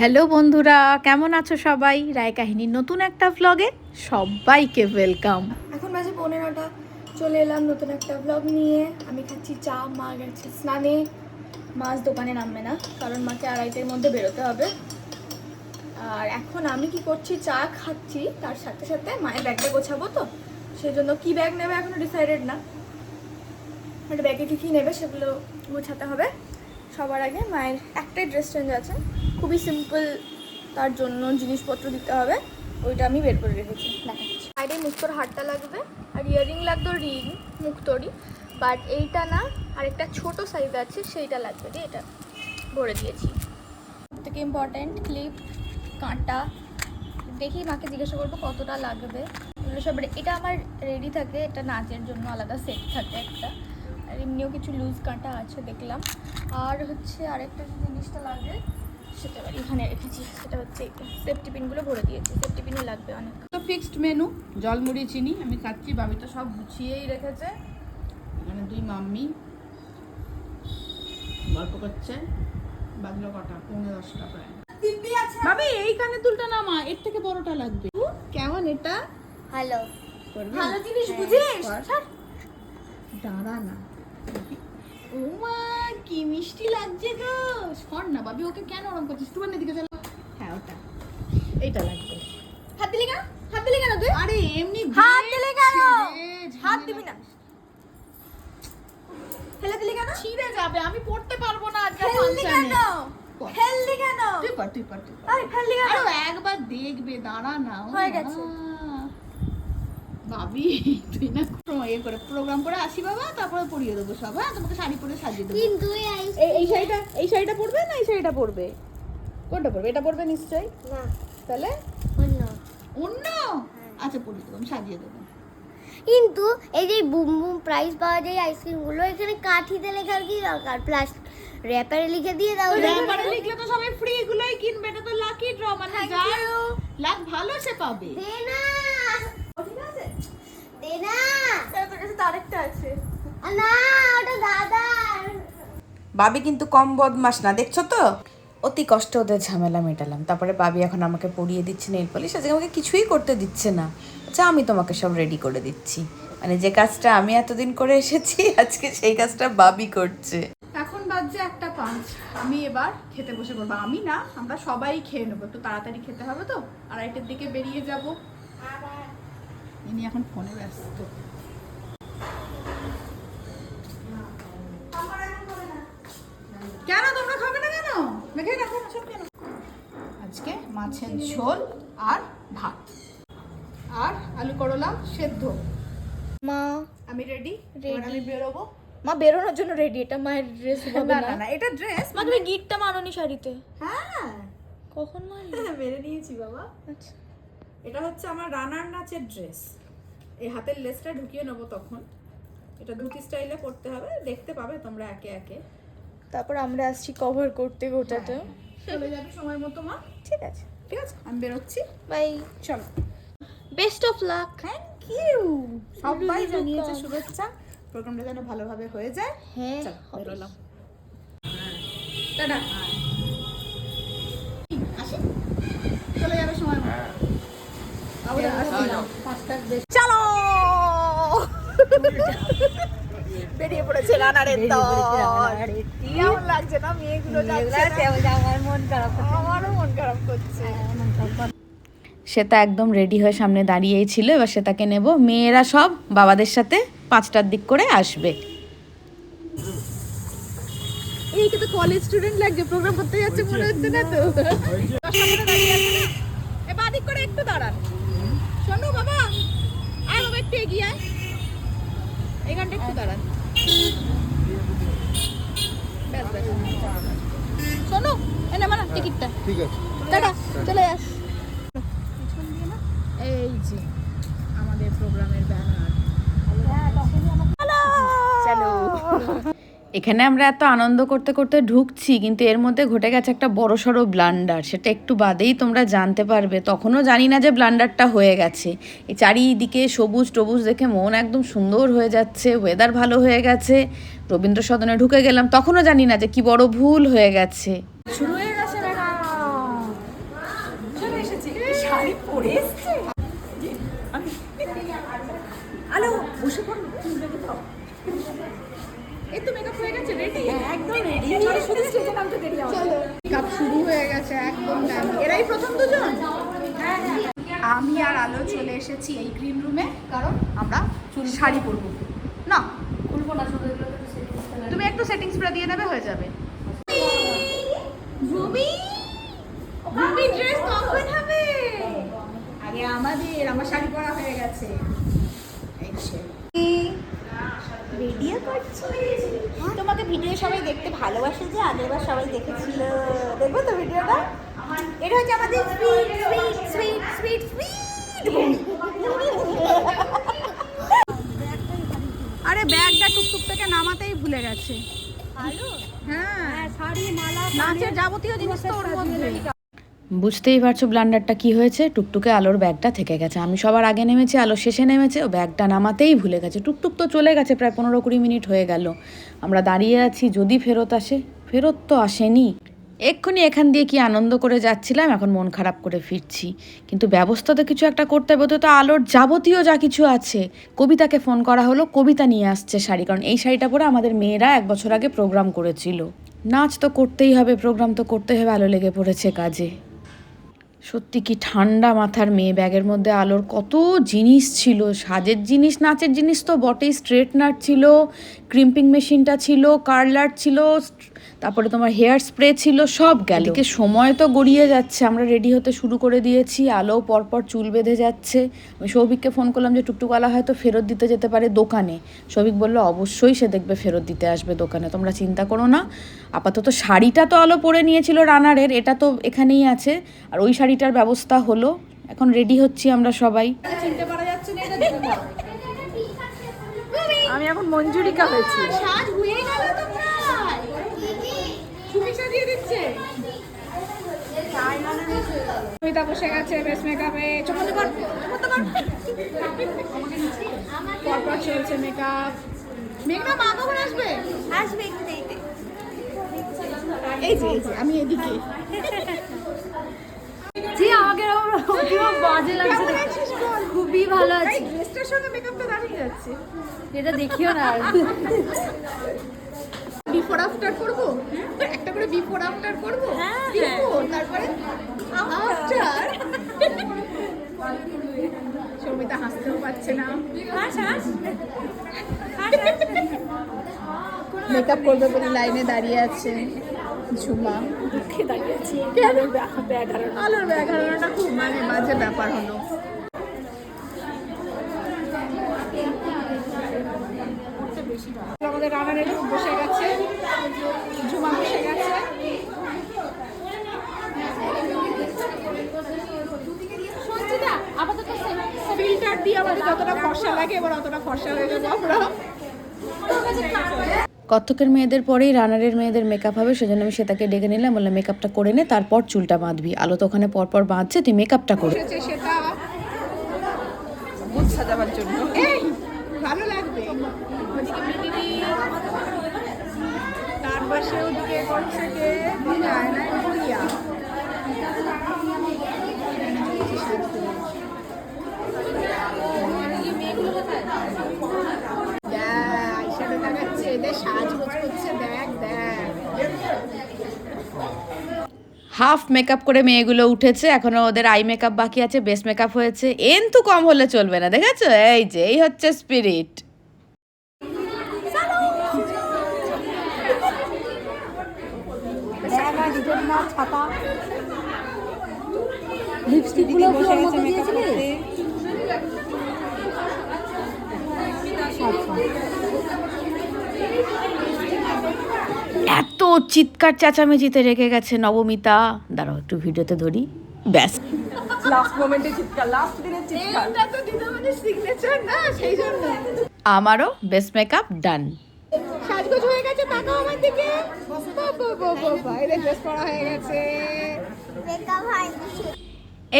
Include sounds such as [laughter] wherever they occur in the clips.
Hello বন্ধুরা, কেমন আছো সবাই? রায় কাহিনীর নতুন একটা ভ্লগে সবাইকে ওয়েলকাম এখন বাজে পনেরোটা, চলে এলাম নতুন একটা ব্লগ নিয়ে। আমি খাচ্ছি চা, মা গেছে স্নানে। মাছ দোকানে নামবে না, কারণ মাকে আড়াইটের মধ্যে বেরোতে হবে। আর এখন আমি কি করছি, চা খাচ্ছি, তার সাথে সাথে মায়ের ব্যাগটা গোছাবো তো সেই জন্য কী ব্যাগ নেবে এখনও ডিসাইডেড না। একটা ব্যাগে কী কী নেবে সেগুলো গোছাতে হবে। সবার আগে মায়ের একটাই ড্রেস চেঞ্জ আছে। খুবই সিম্পল তার জন্য জিনিসপত্র দিতে হবে ওইটা আমি বের করে রেখেছি। দেখাচ্ছি সাইডে মুক্তোর হারটা লাগবে আর ইয়ারিং লাগতো রিং মুক্তোরই। বাট এইটা না আর একটা ছোট সাইজ আছে সেইটা লাগবে দিয়ে এটা ভরে দিয়েছি। থেকে ইম্পর্ট্যান্ট ক্লিপ কাঁটা। দেখি মাকে জিজ্ঞাসা করব কতটা লাগবে। এগুলো সব এটা আমার রেডি থাকে এটা নাচের জন্য আলাদা সেট থাকে একটা। আর এমনিও কিছু লুজ কাঁটা আছে দেখলাম। আর হচ্ছে আরেকটা যে জিনিসটা লাগবে সেটা এখানে রেখেছি সেটা হচ্ছে সেফটি পিনগুলো ভরে দিয়েছি। সেফটি পিনও লাগবে অনেক। তো ফিক্সড মেনু জল মুড়ি চিনি আমি খাচ্ছি বাবি তো সব গুছিয়েই রেখেছে। এখানে দুই মাম্মি। গল্প করছে। বাজলো কটা? পৌনে দশটা প্রায়। বাবি এই কানে দুলটা নামা এর থেকে বড়টা লাগবে। কেমন এটা? হ্যালো ভালো জিনিস হ্যাঁ, বুঝিস? দাঁড়া না। ও মা কি মিষ্টি লাগছে গো। সর না বাবি ওকে কেন ওরম করছিস? চলো। হ্যাঁ ওটা। এইটা লাগবে। হাত দিলি কেন? হাত দিলি কেন তুই? আরে এমনি হাত দিলে কেন? হাত দিবি না। ফেলে দিলি কেন? ছিঁড়ে যাবে আমি পড়তে পারব না আজকে ফেললি কেন? ফেললি কেন? তুই কর তুই কর তুই কর। আরে ফেললি কেন? আরও একবার দেখবে দাঁড়া না হয়ে গেছে। ভাবি তুই না ইয়ে করে প্রোগ্রাম করে আসি বাবা তারপরে পরিয়ে দেবো সব হ্যাঁ? তোমাকে শাড়ি পরে সাজিয়ে দেবো। কিন্তু এই শাড়িটা এই শাড়িটা পরবে না এই শাড়িটা পরবে? কোনটা পরবে? এটা পরবে নিশ্চয়ই? না। তাহলে? অন্য। অন্য? আচ্ছা পরিয়ে দেবো আমি সাজিয়ে দেবো। কিন্তু এই যে বুম বুম প্রাইস পাওয়া যায় আইসক্রিমগুলো এখানে কাঠিতে লেখার কি দরকার? প্লাস র্যাপারে লিখে দিয়ে দাও র্যাপারে লিখলে তো সবাই ফ্রি এগুলোই কিনবে এটা তো লাকি ড্র মানে যার লাক ভালো সে পাবে। না দে না তাহলে তোর কাছে তো আরেকটা আছে। না ওটা দাদার। বাবি কিন্তু কম বদমাস না দেখছ তো? অতি কষ্ট ওদের ঝামেলা মেটালাম। তারপরে বাবি এখন আমাকে পরিয়ে দিচ্ছে নেল পলিশ আজকে আমাকে কিছুই করতে দিচ্ছে না। আচ্ছা আমি তোমাকে সব রেডি করে দিচ্ছি। মানে যে কাজটা আমি এতদিন করে এসেছি আজকে সেই কাজটা বাবি করছে। এখন বাজছে একটা পাঁচ। আমি এবার খেতে বসে পড়ব। আমি না আমরা সবাই খেয়ে নেব। একটু তাড়াতাড়ি খেতে হবে তো। আড়াইটের দিকে বেরিয়ে যাব। ইনি এখন ফোনে ব্যস্ত। কেন? তোমরা খাবে না কেন? মেখে রাখো না কেন? আজকে মাছের ঝোল আর ভাত। আর আলু করলা সেদ্ধ। মা আমি রেডি. আমি বেরোবো। মা বেরোনোর জন্য রেডি এটা মায়ের ড্রেস হবে না না? এটা ড্রেস মা তুমি গিটটা মানোনি শাড়িতে? হ্যাঁ। কখন মানলি মেরে নিয়েছি বাবা। আচ্ছা। এটা হচ্ছে আমার রানার নাচের ড্রেস এই হাতের লেসটা ঢুকিয়ে নেব তখন। এটা ধুতি স্টাইলে করতে হবে দেখতে পাবে তোমরা একে একে। তারপর আমরা আসছি কভার করতে গোটাটা। চলে যাবে সময় মতো মা। ঠিক আছে। ঠিক আছে আমি বেরোচ্ছি। বাই চলো। Best of luck thank you সবাই জানিয়েছে শুভেচ্ছা। প্রোগ্রামটা যেন ভালোভাবে হয়ে যায়। হ্যাঁ চলো বেরোলাম। টাটা। চলো! বেরিয়ে পড়েছে রানারের দল। কেমন লাগছে না মেয়েগুলো যাচ্ছে আমার মন খারাপ আমারও মন খারাপ করছে। শ্বেতা একদম রেডি হয়ে সামনে দাঁড়িয়েই ছিল এবার শ্বেতাকে নেব। মেয়েরা সব বাবাদের সাথে পাঁচটার দিক করে আসবে। এইকে তো কলেজ স্টুডেন্ট লাগছে প্রোগ্রাম করতে যাচ্ছে মনে হচ্ছে না তো? করে একটু দাঁড়ান। শোনো বাবা আর একটু এগিয়ে আয়। এখানটা একটু দাঁড়ান। শোনো এনে মানা টিকিটটা। ঠিক আছে। টাটা চলে আস। এই যে আমাদের প্রোগ্রামের ব্যানার চলো এখানে আমরা এত আনন্দ করতে করতে ঢুকছি, কিন্তু এর মধ্যে ঘটে গেছে একটা বড় সড়ো ব্লান্ডার সেটা একটু বাদেই তোমরা জানতে পারবে। তখনও জানি না যে ব্লান্ডারটা হয়ে গেছে। এই চারিদিকে সবুজ টবুজ দেখে মন একদম সুন্দর হয়ে যাচ্ছে ওয়েদার ভালো হয়ে গেছে। রবীন্দ্র সদনে ঢুকে গেলাম, তখনও জানি না যে কি বড় ভুল হয়ে গেছে। শুরু হয়ে এরাই প্রথম দুজন? আমি আর আলো চলে এসেছি এই গ্রিন রুমে কারণ আমরা চুল শাড়ি পরবো। না। খুলবো না শুধু তুমি একটু সেটিং স্প্রে দিয়ে দেবে হয়ে যাবে। ভূমি ভূমি ড্রেস কখন হবে? আগে আমাদের আমার শাড়ি পরা হয়ে গেছে। ভিডিও করছি? তোমাকে ভিডিও সবাই দেখতে ভালোবাসে যে আগেরবার সবাই দেখেছিল। এটা হচ্ছে আমাদের sweet sweet sweet sweet sweet আরে ব্যাগটা টুকটুক থেকে নামাতেই ভুলে গেছে। হ্যাঁ। নাচের যাবতীয় জিনিস তো ওর মধ্যে। বুঝতেই পারছ ব্লান্ডারটা কি হয়েছে? টুকটুকে আলোর ব্যাগটা থেকে গেছে। আমি সবার আগে নেমেছি আলো শেষে নেমেছে ও ব্যাগটা নামাতেই ভুলে গেছে। টুকটুক তো চলে গেছে প্রায় পনেরো কুড়ি মিনিট হয়ে গেল। আমরা দাঁড়িয়ে আছি যদি ফেরত আসে ফেরত তো আসেনি। এক্ষুনি এখান দিয়ে কি আনন্দ করে যাচ্ছিলাম, এখন মন খারাপ করে ফিরছি। কিন্তু ব্যবস্থা তো কিছু একটা করতে হবে তো আলোর যাবতীয় যা কিছু আছে, কবিতাকে ফোন করা হলো, কবিতা নিয়ে আসছে শাড়ি, কারণ এই শাড়িটা পরে আমাদের মেয়েরা এক বছর আগে প্রোগ্রাম করেছিল। নাচ তো করতেই হবে, প্রোগ্রাম তো করতেই হবে, আলো লেগে পড়েছে কাজে। সত্যি কি ঠান্ডা মাথার মেয়ে, ব্যাগের মধ্যে আলোর কত জিনিস ছিল, সাজের জিনিস, নাচের জিনিস তো বটেই, স্ট্রেটনার ছিল, ক্রিম্পিং মেশিনটা ছিল, কার্লার ছিল তারপরে তোমার হেয়ার স্প্রে ছিল সব গেল। এদিকে সময় তো গড়িয়ে যাচ্ছে আমরা রেডি হতে শুরু করে দিয়েছি আলো পরপর চুল বেঁধে যাচ্ছে। আমি সৌভিককে ফোন করলাম যে টুকটুকওয়ালা হয়তো ফেরত দিতে যেতে পারে দোকানে। সৌভিক বলল অবশ্যই সে দেখবে ফেরত দিতে আসবে দোকানে তোমরা চিন্তা করো না। আপাতত শাড়িটা তো আলো পরে নিয়েছিল রানারের এটা তো এখানেই আছে। আর ওই শাড়িটার ব্যবস্থা হলো এখন রেডি হচ্ছি আমরা সবাই। চিনতে পারা যাচ্ছে না এটা আমি এখন মঞ্জুরিকা হয়েছি। সাজ হয়ে গেল তো প্রায় তুমি সাজিয়ে দিচ্ছে কবিতা বসে গেছে বেশ মেকআপে পরপর চলছে মেকআপ মেঘনা মা কখন আসবে? আসবে একটু দেখতে এই যে এই যে আমি এদিকে। জি আমাকে বাজে খুবই ভালো এই ড্রেসটার সঙ্গে মেকআপটা দাঁড়িয়ে যাচ্ছে এটা দেখিও না বিফোর আফটার করব? একটা করে বিফোর আফটার করব? বিফোর তারপরে আফটার সৌমিতা হাসতেও পারছে না। মেকআপ করবে বলে লাইনে দাঁড়িয়ে আছে ঝুমা। দুঃখে দাঁড়িয়ে আছে। আলোর খুব মানে বাজে ব্যাপার হলো। আমাদের রানারের বসে গেছে। ঝুমা বসে গেছে। ফিল্টার দিয়ে আমাদের যতটা ফর্সা লাগে এবার অতটা ফর্সা হয়ে যাব আমরা। কত্থকের মেয়েদের পরেই রানারের মেয়েদের মেকআপ হবে সেজন্য আমি সেটাকে ডেকে নিলাম বললাম মেকআপটা করে নে তারপর চুলটা বাঁধবি। আলো তো ওখানে পরপর বাঁধছে তুই মেকআপটা করে সেটা। সাজাবার জন্য এই ভালো লাগবে ওদিকে মিটিনি পাশে ওদিকে করছে কে হাফ মেকআপ করে মেয়েগুলো উঠেছে, এখনও ওদের আই মেকআপ বাকি আছে বেস মেকআপ হয়েছে। এন তো কম হলে চলবে না, দেখেছ? এই যে, এই হচ্ছে স্পিরিট। লিপস্টিকগুলো বসে গেছে মেকআপ এত চিৎকার চেঁচামেচিতে রেখে গেছে নবমিতা। দাঁড়াও একটু ভিডিওতে ধরি। ব্যাস। লাস্ট মোমেন্টে চিৎকার লাস্ট দিনের চিৎকার। এটা তো দিদামণির সিগনেচার না সেই জন্য। আমারও বেস মেকআপ ডান সাজগোজ হয়ে গেছে তাকাও আমার দিকে।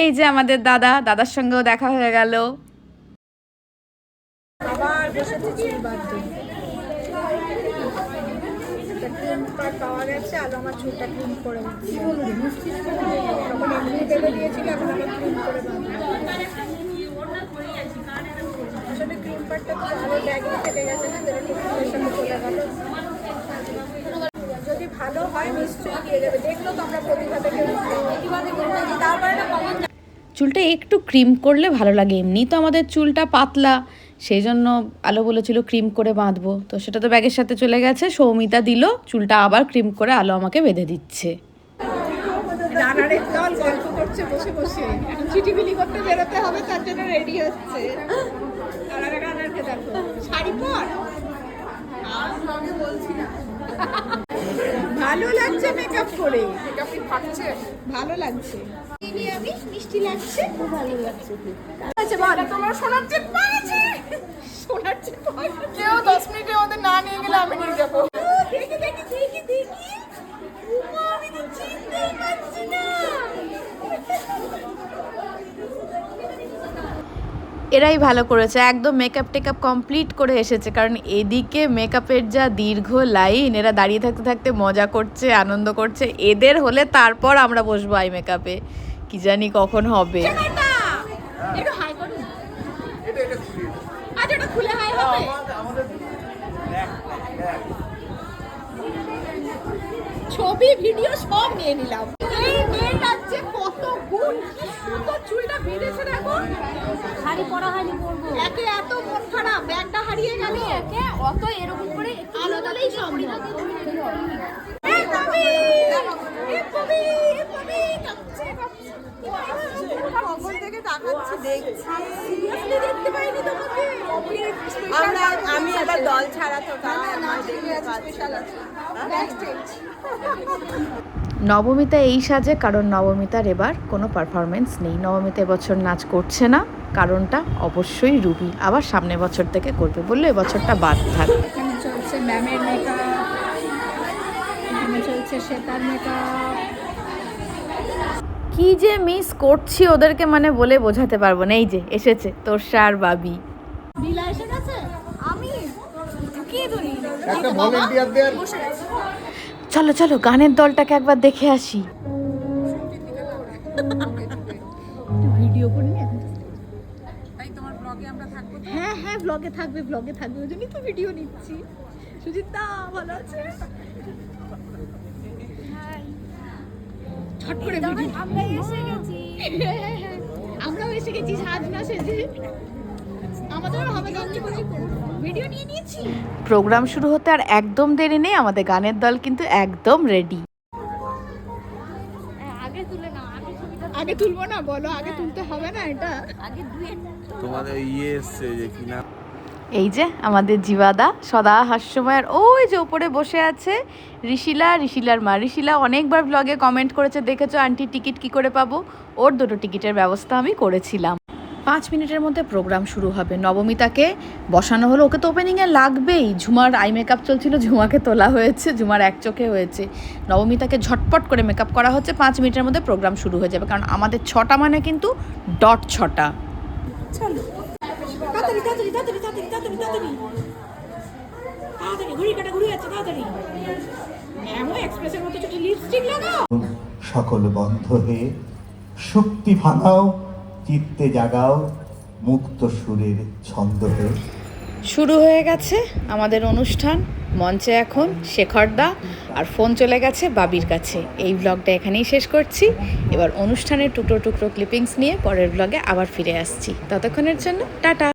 এই যে আমাদের দাদা, দাদার সঙ্গেও দেখা হয়ে গেল। ক্রিম তো ব্যাগে থেকে গেছে না যদি ভালো হয় নিশ্চয়ই দিয়ে দেবে। দেখল তো আমরা প্রতিভা থেকে চুলটা একটু ক্রিম করলে ভালো লাগে এমনি তো আমাদের চুলটা পাতলা। সেই জন্য আলো বলেছিল ক্রিম করে বাঁধবো। তো সেটা তো ব্যাগের সাথে চলে গেছে সৌমিতা দিল চুলটা আবার ক্রিম করে আলো আমাকে বেঁধে দিচ্ছে। গল্প করছে বসে বসে। এখন করতে বেরোতে হবে তার জন্য রেডি হচ্ছে। রানারে রানারকে দেখো। শাড়ি পর? ভালো লাগছে মেকআপ করে? মেকআপ কি ফাটছে ভালো লাগছে। আমি মিষ্টি লাগছে খুব ভালো লাগছে। আচ্ছা বল। তোমার সোনার সোনার কেউ দশ মিনিটের মধ্যে না নিয়ে গেলে আমি নিয়ে যাব। দেখি দেখি দেখি দেখি। উমা, আমি তো চিনতেই পারছি না এরাই ভালো করেছে। একদম মেকআপ টেকআপ কমপ্লিট করে এসেছে। কারণ এদিকে মেকআপের যা দীর্ঘ লাইন এরা দাঁড়িয়ে থাকতে থাকতে মজা করছে আনন্দ করছে। এদের হলে তারপর আমরা বসবো আই মেকআপে কি জানি কখন হবে। একটু হাই করুন আচ্ছা এটা খুলে হাই হবে। ছবি ভিডিও সব নিয়ে নিলাম। এই মেয়েটার যে কত গুণ কি সুন্দর চুলটা বেঁধেছে দেখো শাড়ি পরা হয়নি পরবো একে এত মন খারাপ ব্যাগটা হারিয়ে গেল একে অত এরকম করে আলাদাতেই সম্ভব এই কবি! এই কবি! এই কবি! কাঁপছে, কাঁপছে। কখন থেকে তাকাচ্ছি দেখছি Seriously দেখতে পাইনি তোমাকে। আমরা আমি এবার দল ছাড়া তো স্পেশাল আছে Backstage। নবমিতা এই সাজে কারণ নবমিতার এবার কোনো পারফরমেন্স নেই। নবমিতা এবছর নাচ করছে না কারণটা অবশ্যই রুবি। আবার সামনের বছর থেকে করবে বলল এবছরটা বাদ থাক। এখানে চলছে ম্যামের মেকআপ চলছে শ্বেতার মেকআপ কি যে মিস করছি ওদেরকে মানে বলে বোঝাতে পারব না। এই যে এসেছে তোরসা আর বাবি। বিলা এসে গেছে আমি? কি ধরি। একটা ভলেন্টিয়ারদের চলো চলো গানের দলটাকে একবার দেখে আসি। ভিডিও করে নিয়ে তাই তোমার ব্লগে আমরা থাকব হ্যাঁ হ্যাঁ ব্লগে থাকবে ব্লগে থাকবে ওই জন্যই তো ভিডিও নিচ্ছি। সুজিতা ভালো আছে? ছট করে ভিডিও আমরা এসে গেছি। [laughs] আমরাও এসে গেছি সাজ না সেজে। প্রোগ্রাম শুরু হতে আর একদম দেরি নেই আমাদের গানের দল কিন্তু একদম রেডি আগে তুলে না আগে তুলবো না বলো আগে তুলতে হবে না এটা? আগে তোমাদের ইয়ে এসছে যে কিনা? এই যে আমাদের জীবাদা সদা হাস্যময় আর ওই যে ওপরে বসে আছে ঋষিলা ঋষিলার মা। ঋষিলা অনেকবার ব্লগে কমেন্ট করেছে দেখেছ আন্টি টিকিট কি করে পাবো? ওর দুটো টিকিটের ব্যবস্থা আমি করেছিলাম। পাঁচ মিনিটের মধ্যে প্রোগ্রাম শুরু হবে। নবমিতাকে বসানো হলো। ওকে তো ওপেনিংয়ে লাগবেই। ঝুমার আই মেকআপ চলছিল ঝুমাকে তোলা হয়েছে ঝুমার এক চোখে হয়েছে। নবমিতাকে ঝটপট করে মেকআপ করা হচ্ছে। পাঁচ মিনিটের মধ্যে প্রোগ্রাম শুরু হয়ে যাবে। কারণ আমাদের ছটা মানে কিন্তু ডট ছটা। তাড়াতাড়ি তাড়াতাড়ি তাড়াতাড়ি তাড়াতাড়ি তাড়াতাড়ি তাড়াতাড়ি। তাড়াতাড়ি ঘুড়ি কাটা ঘুড়ি আছে তাড়াতাড়ি। ম্যামও এক্সপ্রেসের মতো ছোট লিপস্টিক লাগাও। সকল বন্ধ হয়ে শক্তি ভাঙাও। চিত্তে জাগাও মুক্ত সুরের ছন্দ শুরু হয়ে গেছে আমাদের অনুষ্ঠান। মঞ্চে এখন শেখরদা আর ফোন চলে গেছে বাবির কাছে। এই ব্লগটা এখানেই শেষ করছি। এবার অনুষ্ঠানের টুকরো টুকরো ক্লিপিংস নিয়ে পরের ব্লগে আবার ফিরে আসছি। ততক্ষণের জন্য টাটা।